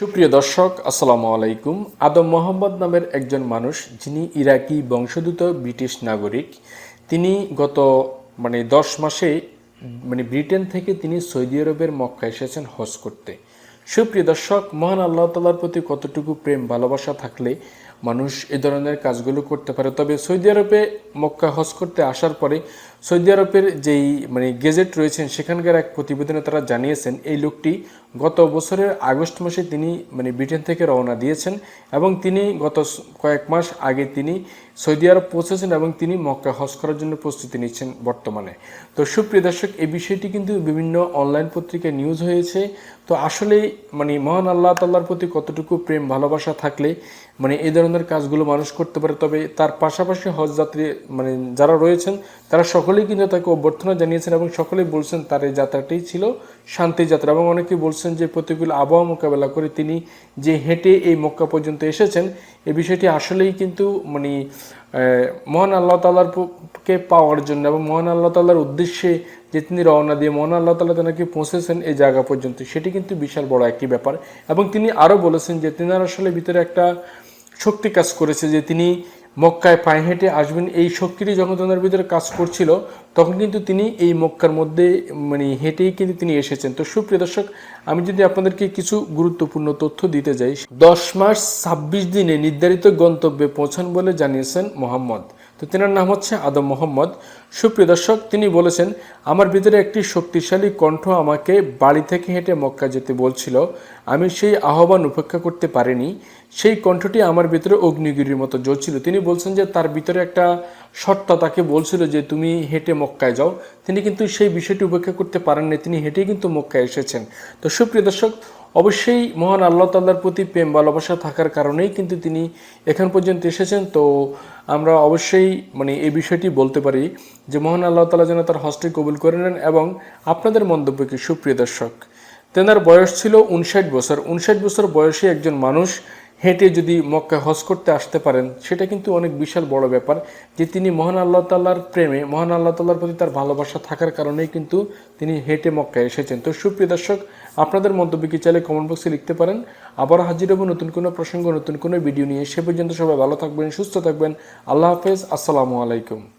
সুপ্রিয় দর্শক, আসসালামু আলাইকুম। আদম মোহাম্মদ নামের একজন মানুষ, যিনি ইরাকি বংশোদ্ভূত ব্রিটিশ নাগরিক, তিনি গত মানে দশ মাসে মানে ব্রিটেন থেকে তিনি সৌদি আরবের মক্কা এসেছেন হজ করতে। সুপ্রিয় দর্শক, মহান আল্লাহ তালার প্রতি কতটুকু প্রেম, ভালোবাসা থাকলে মানুষ এ ধরনের কাজগুলো করতে পারে। তবে সৌদি আরবে মক্কা হজ করতে আসার পরে সৌদি আরবের যেই মানে গেজেট রয়েছেন, সেখানকার এক প্রতিবেদনে তারা জানিয়েছেন, এই লোকটি গত বছরের আগস্ট মাসে তিনি মানে ব্রিটেন থেকে রওনা দিয়েছেন এবং তিনি গত কয়েক মাস আগে তিনি সৌদি আরব পৌঁছেছেন এবং তিনি মক্কা হজ করার জন্য প্রস্তুতি নিচ্ছেন বর্তমানে। তো সুপ্রিয় দর্শক এই বিষয়টি কিন্তু বিভিন্ন অনলাইন পত্রিকায় নিউজ হয়েছে। তো আসলে মানে মহান আল্লাহ তাল্লার প্রতি কতটুকু প্রেম ভালোবাসা থাকলে মানে এই ধরনের কাজগুলো মানুষ করতে পারে, তবে তার পাশাপাশি হজ যাত্রী মানে যারা রয়েছেন, তারা সকলেই কিন্তু তাকে অভ্যর্থনা জানিয়েছেন এবং সকলেই বলছেন তার এই যাত্রাটি ছিল শান্তি যাত্রা। এবং অনেকেই বলছেন যে প্রতিকূল আবহাওয়া মোকাবেলা করে তিনি যে হেঁটে এই মক্কা পর্যন্ত এসেছেন এই বিষয়টি আসলেই কিন্তু মানে মহান আল্লাহ তাল্লার কে পাওয়ার জন্য এবং মহান আল্লাহ তাল্লার উদ্দেশ্যে যে তিনি রওনা দিয়ে মহান আল্লাহ তাল্লাহ তেনাকে পৌঁছেছেন এই জায়গা পর্যন্ত, সেটি কিন্তু বিশাল বড় একটি ব্যাপার। এবং তিনি আরও বলেছেন যে তেনার আসলে ভিতরে একটা শক্তি কাজ করেছে যে তিনি মক্কায় পায়ে হেঁটে আসবেন। এই শক্তিটি যখন ভিতরে কাজ করছিল, তখন কিন্তু তিনি এই মক্কার মধ্যে মানে হেঁটেই কিন্তু তিনি এসেছেন। তো সুপ্রিয় দর্শক, আমি যদি আপনাদেরকে কিছু গুরুত্বপূর্ণ তথ্য দিতে যাই, দশ মাস ছাব্বিশ দিনে নির্ধারিত গন্তব্যে পৌঁছান বলে জানিয়েছেন মোহাম্মদ। তো তেনার নাম হচ্ছে আদম মোহাম্মদ। সুপ্রিয় দর্শক, তিনি বলেছেন, আমার ভিতরে একটি শক্তিশালী কণ্ঠ আমাকে বাড়ি থেকে হেঁটে মক্কা যেতে বলছিল। আমি সেই আহ্বান উপেক্ষা করতে পারিনি। সেই কণ্ঠটি আমার ভিতরে অগ্নিগিরির মতো জ্বলছিল। তিনি বলছেন যে, তার ভিতরে একটা সত্তা তাকে বলছিল যে, তুমি হেঁটে মক্কায় যাও। তিনি কিন্তু সেই বিষয়টি উপেক্ষা করতে পারেননি। তিনি হেঁটেই কিন্তু মক্কায় এসেছেন। তো সুপ্রিয় দর্শক অবশ্যই মহান আল্লাহ তাল্লার প্রতি প্রেম, ভালোবাসা থাকার কারণেই কিন্তু তিনি এখান পর্যন্ত এসেছেন। তো আমরা অবশ্যই মানে এই বিষয়টি বলতে পারি যে মহান আল্লাহ তালা যেন তার হস্তে কবুল করে নেন এবং আপনাদের মন্তব্য কি সুপ্রিয় দর্শক, তেনার বয়স ছিল উনষাট বছর। উনষাট বছর বয়সে একজন মানুষ হেঁটে যদি মক্কা হজ করতে আসতে পারেন, সেটা কিন্তু অনেক বিশাল বড় ব্যাপার যে তিনি মহান আল্লাহ তাল্লার প্রেমে, মহান আল্লাহ তাল্লার প্রতি তার ভালোবাসা থাকার কারণেই কিন্তু তিনি হেঁটে মক্কায় এসেছেন। তো সুপ্রিয় দর্শক আপনাদের মন্তব্য কি চাইলে কমেন্ট বক্সে লিখতে পারেন। আবার হাজির হব নতুন কোনো প্রসঙ্গ, নতুন কোনো ভিডিও নিয়ে। সে পর্যন্ত সবাই ভালো থাকবেন, সুস্থ থাকবেন। আল্লাহ হাফেজ, আসসালামু আলাইকুম।